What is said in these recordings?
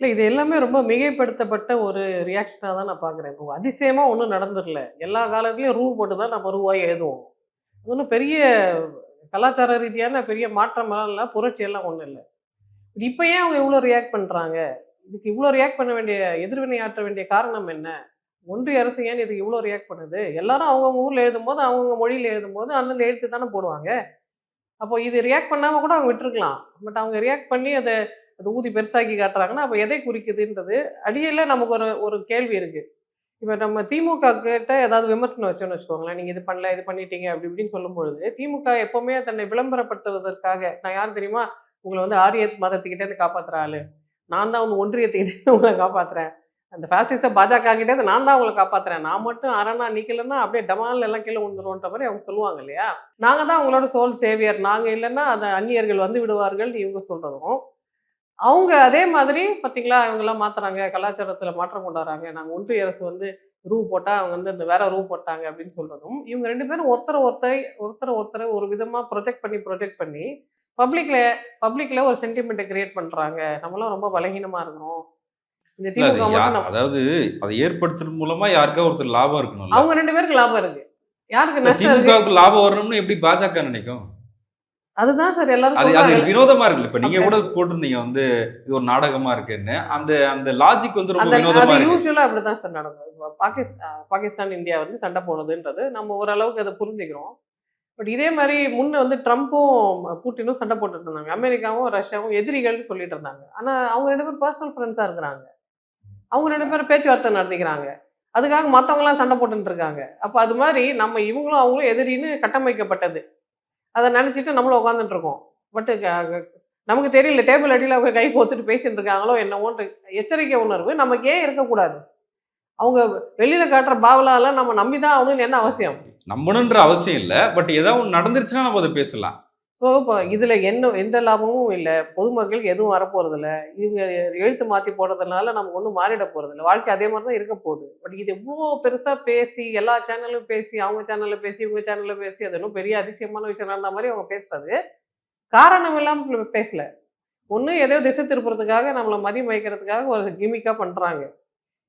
இல்லை இது எல்லாமே ரொம்ப மிகைப்படுத்தப்பட்ட ஒரு ரியாக்ஷனாக தான் நான் பார்க்குறேன் இப்போ அதிசயமாக ஒன்றும் நடந்துடல. எல்லா காலத்துலேயும் ரூ போட்டு தான் நம்ம ரூவாக எழுதுவோம். அது ஒன்றும் பெரிய கலாச்சார ரீதியான பெரிய மாற்றமெல்லாம் இல்லை புரட்சியெல்லாம் ஒன்றும் இல்லை. இப்போ ஏன் அவங்க இவ்வளோ ரியாக்ட் பண்ணுறாங்க இதுக்கு இவ்வளோ ரியாக்ட் பண்ண வேண்டிய எதிர்வினை ஆற்ற வேண்டிய காரணம் என்ன? ஒன்றிய அரசு ஏன் இதுக்கு இவ்வளோ ரியாக்ட் பண்ணுது? எல்லாரும் அவங்கவுங்க ஊரில் எழுதும்போது அவங்கவுங்க மொழியில் எழுதும்போது அந்தந்த எழுத்து தானே போடுவாங்க. அப்போ இது ரியாக்ட் பண்ணாமல் கூட அவங்க விட்டுருக்கலாம். பட் அவங்க ரியாக்ட் பண்ணி அதை அது ஊதி பெருசாக்கி காட்டுறாங்கன்னா அப்போ எதை குறிக்குதுன்றது? அடியில் நமக்கு ஒரு ஒரு கேள்வி இருக்குது இப்போ நம்ம திமுக கிட்ட ஏதாவது விமர்சனம் வச்சோன்னு வச்சுக்கோங்களேன். நீங்கள் இது பண்ணல இது பண்ணிட்டீங்க அப்படி இப்படின்னு சொல்லும்பொழுது திமுக எப்போவுமே தன்னை விளம்பரப்படுத்துவதற்காக நான் யார் தெரியுமா? உங்களை வந்து ஆரிய மதத்துக்கிட்டே இருந்து ஆள். நான் தான் வந்து ஒன்றியத்துக்கிட்டே உங்களை காப்பாற்றுறேன் அந்த ஃபேசிச பாஜக கிட்டே நான் தான் உங்களை காப்பாற்றுறேன் நான் மட்டும் அரணா நிற்கலன்னா அப்படியே டமால் எல்லாம் கீழே விழுந்துருன்ற மாதிரி அவங்க சொல்லுவாங்க இல்லையா? நாங்கள் தான் உங்களோட சோல் சேவியர் நாங்கள் இல்லைன்னா அந்த அந்நியர்கள் வந்து விடுவார்கள் இவங்க சொல்கிறதும் அவங்க அதே மாதிரி பார்த்தீங்களா இவங்கெல்லாம் மாத்துறாங்க கலாச்சாரத்தில் மாற்றம் கொண்டாடுறாங்க. நாங்கள் ஒன்றிய அரசு வந்து ரூ போட்டால் அவங்க வந்து இந்த வேற ரூ போட்டாங்க அப்படின்னு சொல்றதும் இவங்க ரெண்டு பேரும் ஒருத்தரை ஒருத்தரை ஒருத்தரை ஒருத்தரை ஒரு விதமாக ப்ரொஜெக்ட் பண்ணி ப்ரொஜெக்ட் பண்ணி பப்ளிக்ல பப்ளிக்ல ஒரு சென்டிமெண்ட்டை கிரியேட் பண்றாங்க. நம்மளாம் ரொம்ப பலகீனமா இருக்கிறோம். இந்த திமுக அதாவது அதை ஏற்படுத்துறது மூலமா யாருக்கா ஒருத்தர் லாபம் இருக்கணும்ல அவங்க ரெண்டு பேருக்கு லாபம் இருக்கு. யாருக்கு திமுகவுக்கு லாபம் வரணும்னு எப்படி பாஜக நினைக்கும்? அதுதான் சார் எல்லாரும் அது. வினோதமா இருக்குல்ல. இப்ப நீங்க கூட போட்டிருந்தீங்க வந்து இது ஒரு நாடகமா இருக்குன்னு. அந்த அந்த லாஜிக் வந்து ரொம்ப வினோதமா இருக்கு. யூஸ்வலா அப்படிதான் சார் நடக்கும். பாகிஸ்தான் பாகிஸ்தான் இந்தியா வந்து சண்டை போடுதுன்றது நம்ம ஓரளவுக்கு அதை புரிஞ்சுக்கிறோம். பட் இதே மாதிரி முன்ன வந்து ட்ரம்ப்பும் புட்டினும் சண்டை போட்டுட்டு இருந்தாங்க. அமெரிக்காவும் ரஷ்யாவும் எதிரிகள்னு சொல்லிட்டு இருந்தாங்க. ஆனா அவங்க ரெண்டு பேரும் பர்சனல் ஃப்ரெண்ட்ஸா இருக்கிறாங்க. அவங்க ரெண்டு பேரும் பேச்சுவார்த்தை நடத்திக்கிறாங்க. அதுக்காக மற்றவங்களாம் சண்டை போட்டுட்டு இருக்காங்க. அப்போ அது மாதிரி நம்ம இவங்களும் அவங்களும் எதிரின்னு கட்டமைக்கப்பட்டது. அதை நினச்சிட்டு நம்மளும் உட்காந்துட்டு இருக்கோம். பட்டு நமக்கு தெரியல டேபிள் அடியில் அவங்க கை கோத்துட்டு பேசிட்டு இருக்காங்களோ என்னவோன்ற எச்சரிக்கை உணர்வு நமக்கு ஏன் இருக்கக்கூடாது? அவங்க வெளியில காட்டுற பாவலாலாம் நம்ம நம்பி தான் ஆகணும்னு என்ன அவசியம்? நம்பணுன்ற அவசியம் இல்லை பட் ஏதாவது ஒன்று நடந்துருச்சுன்னா நம்ம அதை பேசலாம். ஸோ இப்போ இதில் என்ன எந்த லாபமும் இல்லை. பொதுமக்களுக்கு எதுவும் வரப்போகிறதில்ல இவங்க எழுத்து மாற்றி போடுறதுனால நமக்கு ஒன்றும் மாறிட போகிறதில்ல வாழ்க்கை அதே மாதிரி தான் இருக்க போகுது. பட் இது எவ்வளோ பெருசாக பேசி எல்லா சேனலும் பேசி அவங்க சேனலில் பேசி இவங்க சேனலில் பேசி அது இன்னும் பெரிய அதிசயமான விஷயம் நடந்த மாதிரி அவங்க பேசுறது. காரணம் இல்லாமல் பேசல. ஒன்று ஏதோ திசை திருப்புறதுக்காக நம்மளை மதிமயக்கிறதுக்காக ஒரு கிமிக்காக பண்ணுறாங்க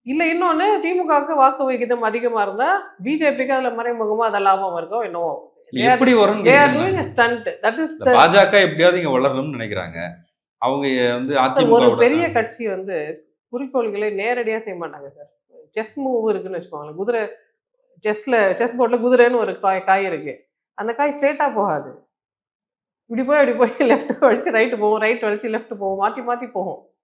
இல்லை இன்னொன்று திமுகவுக்கு வாக்கு விகிதம் அதிகமாக இருந்தால் பிஜேபிக்கு அதில் மறைமுகமாக அது லாபம் இருக்கும் என்னவோ. எப்படி இந்த பாஜக எப்படியாவது இங்க வளரணும்னு நினைக்கிறாங்க. அவங்க வந்து அதிமுக ஒரு பெரிய கட்சி வந்து குறிக்கோள்களை நேரடியா செய்ய மாட்டாங்க சார் செஸ் மூவ் இருக்குன்னு வச்சுக்கோங்களேன். குதிரை செஸ்ல செஸ் போர்ட்ல குதிரைன்னு ஒரு காய் காய் இருக்கு. அந்த காய் ஸ்ட்ரெயிட்டா போகாது. இப்படி போய் இப்படி போய் லெஃப்ட் வலிச்சு ரைட்டு போகும் ரைட் வலிச்சு லெஃப்ட் போகும் மாத்தி மாத்தி போகும்.